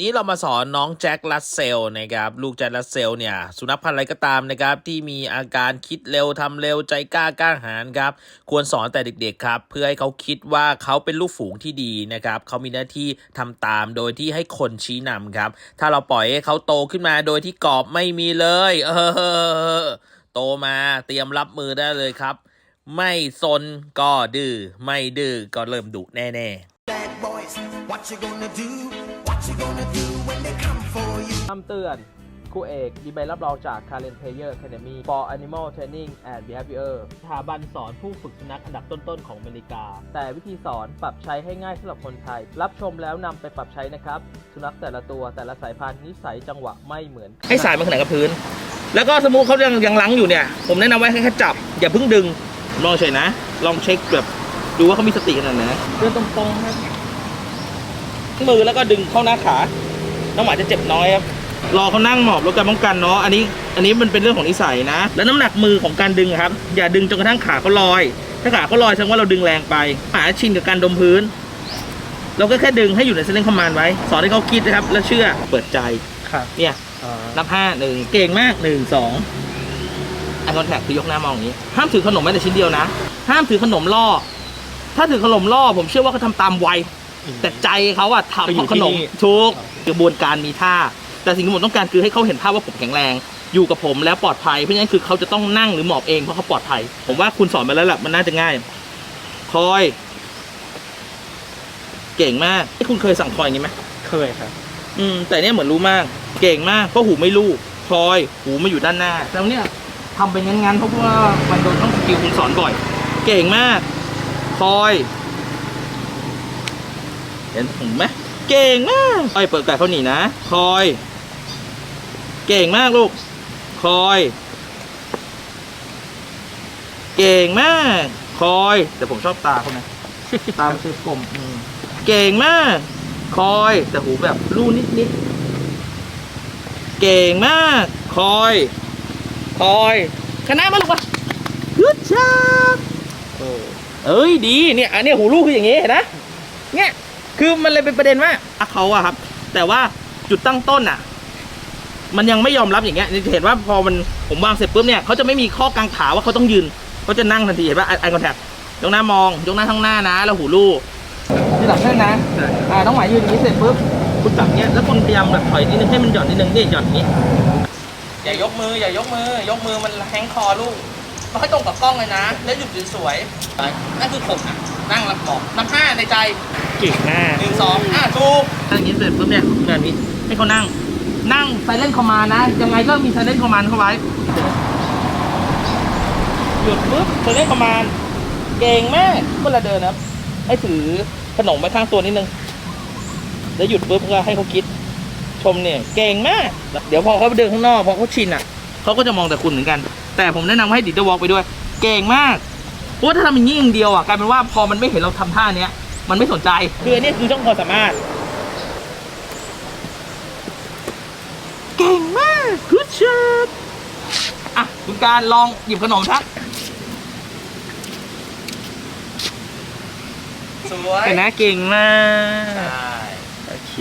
นี้เรามาสอนน้องแจ็คลัสเซลนะครับลูกแจ็คลัสเซลเนี่ยสุนัขพันธุ์อะไรก็ตามนะครับที่มีอาการคิดเร็วทำเร็วใจกล้ากล้าหาญครับควรสอนแต่เด็กๆครับเพื่อให้เขาคิดว่าเขาเป็นลูกฝูงที่ดีนะครับเขามีหน้าที่ทำตามโดยที่ให้คนชี้นำครับถ้าเราปล่อยให้เขาโตขึ้นมาโดยที่กรอบไม่มีเลย เออโตมาเตรียมรับมือได้เลยครับ ไม่ซนก็ดื้อไม่ดื้อก็เริ่มดุแน่ๆ what you gonna do? What you gonna do when they come for you? คำเตือนครูเอกมีใบรับรองจาก Karen Player Academy for Animal Training and Behavior สถาบันสอนผู้ฝึกสุนัขอันดับต้น ๆ ของอเมริกา แต่วิธีสอนปรับใช้ให้ง่ายสำหรับคนไทย รับชมแล้วนำไปปรับใช้นะครับ สุนัขแต่ละตัวแต่ละสายพันธุ์นิสัยจังหวะไม่เหมือนกันให้สายมันขนานกับพื้น แล้วก็สมมุติเขายังยังลังอยู่เนี่ย ผมแนะนำไว้ให้แค่จับ อย่าเพิ่งดึงลองเฉยนะ ลองเช็คแบบดูว่าเขามีสติขนาดไหนเดินตรงๆครับ มือแล้วก็ดึงเข้าหน้าขา น้องหมาจะเจ็บน้อยครับรอเขานั่งหมอบแล้วการป้องกันเนาะอันนี้ อันนี้มันเป็นเรื่องของนิสัยนะ แล้วน้ำหนักมือของการดึงครับ อย่าดึงจนกระทั่งขาเขาลอย ถ้าขาเขาลอยแสดงว่าเราดึงแรงไปหมาชินกับการดมพื้น เราก็แค่ดึงให้อยู่ในเส้นคอมมานด์ไว้ สอนให้เขาคิดนะครับ แล้วเชื่อเปิดใจครับเนี่ยนับห้าหนึ่งเก่งมากหนึ่งสองไอคอนแทคคือยกหน้ามองอย่างนี้ ห้ามถือขนมแม้แต่ชิ้นเดียวนะ ห้ามถือขนมล่อ ถ้าถือขนมล่อผมเชื่อว่าเขาทำตามวัย แต่ใจเขาอะทำไปอยู่เพราะขนมที่นี่ทุกกระบวนการมีท่า แต่สิ่งที่ผมต้องการคือให้เขาเห็นภาพว่าผมแข็งแรง อยู่กับผมแล้วปลอดภัย เพราะฉะนั้นคือเขาจะต้องนั่งหรือหมอบเองเพราะเขาปลอดภัย ผมว่าคุณสอนมาแล้วแหละมันน่าจะง่าย คอย เก่งมากที่คุณเคยสั่งคอยอย่างนี้ไหมเคยครับ อืม แต่เนี่ยเหมือนรู้มาก เก่งมากเพราะหูไม่รู้คอย หูมาอยู่ด้านหน้า แล้วเนี่ยทำเป็นงั้นๆเพราะว่ามันโดนต้องสกิลคุณสอนบ่อย เก่งมาก คอยเห็นผมไหมเก่งมากคอยเปิดไก่เขาหนีนะ คอย เก่งมากลูก คอย เก่งมาก คอย แต่ผมชอบตาเขานะ ตาไม่ใช่กลมอืมเก่งมาก คอย แต่หูแบบรูนิดนิดๆเก่งมาก คอย คอยชนะมาลูกวะยุดชาบเอ้ยดี เนี่ย อันเนี้ยหูลูกคืออย่างงี้เห็นนะเนี่ย คือมันเลยเป็นประเด็นว่าอะเขาอะครับ แต่ว่าจุดตั้งต้นอะมันยังไม่ยอมรับอย่างเงี้ยจะเห็นว่าพอมันผมวางเสร็จปุ๊บเนี่ยเขาจะไม่มีข้อกังขาว่าเขาต้องยืนเขาจะนั่งทันทีเห็นป่ะไอคอนแทคยกหน้ามองยกหน้าข้างหน้านะ แล้วหูลูกที่หลังแค่นนะอ่าน้องหมายยืนอย่างนี้เสร็จปุ๊บคุณจับเนี้ยแล้วคุณพยายามแบบถอยนิดนึงให้มันหย่อนนิดนึงนี่หย่อนอย่างนี้ อย่ายกมืออย่ายกมือ ยกมือมันแห้งคอลูกมันให้ตรงกับกล้องเลยนะ แล้วหยุดสวยนั่นคือผมอะ นั่งรับบอกนับห้าในใจเก่งมากหนึ่งสองอะถูกนั่งอย่างนี้เสร็จปุ๊บเนี่ยแบบนี้ให้เขานั่ง นั่งไซเลนคอมมานนะยังไงก็มีไซเลนคอมมานเข้าไว้หยุดปุ๊บไซเลนคอมมานเก่งมากเวลาเดินนะครับ ให้ถือขนมไว้ข้างตัวนิดนึงแล้วหยุดปุ๊บก็ให้เขาคิด ชมเนี่ย เก่งมาก เดี๋ยวพอเขาไปเดินข้างนอกพอเขาชินอะเขาก็จะมองแต่คุณเหมือนกัน แต่ผมแนะนำให้ดิดเดอร์วอล์กไปด้วย เก่งมาก เพราะว่าถ้าทำอย่างนี้อย่างเดียวอะกลายเป็นว่าพอมันไม่เห็นเราทำท่าเนี้ยมันไม่สนใจคืออันนี้คือช่องความสามารถ เก่งมาก good job อะคุณการลองหยิบขนมทักสวยแต่นะเก่งมาก ใช่ โอเค